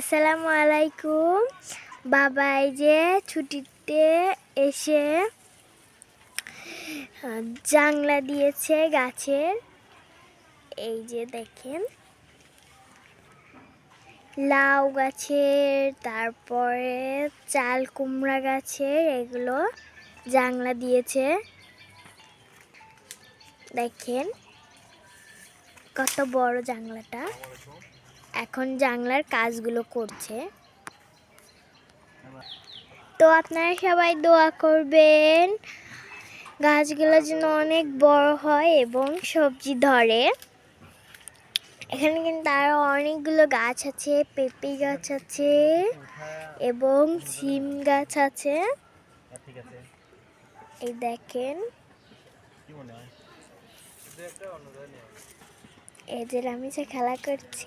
আসসালামু আলাইকুম বাবা এই যে ছুটিতে এসে জাংলা দিয়েছে গাছের। এই যে দেখেন, লাউ গাছের, তারপরে চাল কুমড়া গাছের, এগুলো জাংলা দিয়েছে। দেখেন, কত বড় জাংলাটা এখন জানলার কাজগুলো করছে। তো আপনারা সবাই দোয়া করবেন, গাছগুলো যেন অনেক বড় হয় এবং সবজি ধরে। এখানে কিন্তু আরও অনেকগুলো গাছ আছে, পেঁপে গাছ আছে এবং সিম গাছ আছে। এই দেখেন। যে আমি যে খেলা করছি।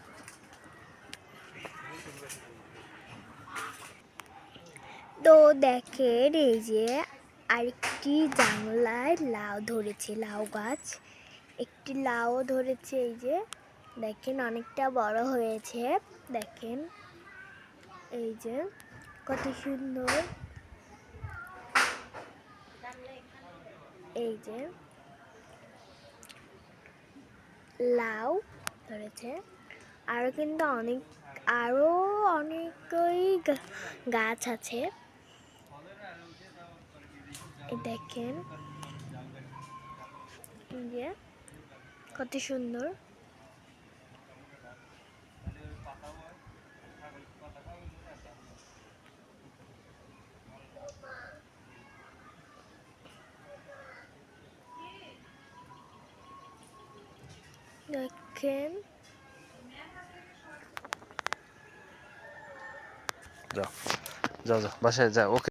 তো দেখেন, এই যে আরেকটি জানলায় লাউ ধরেছে, লাউ গাছ। একটি লাউ ধরেছে, এই যে দেখেন অনেকটা বড় হয়েছে। দেখেন, এই যে কত সুন্দর। এই যে লাউ ধরেছে। আরও কিন্তু অনেক আরও অনেকই গাছ আছে। দেখেন। কত সুন্দর। দেখেন। যাও যাও যাও বাসায় যাও ওকে।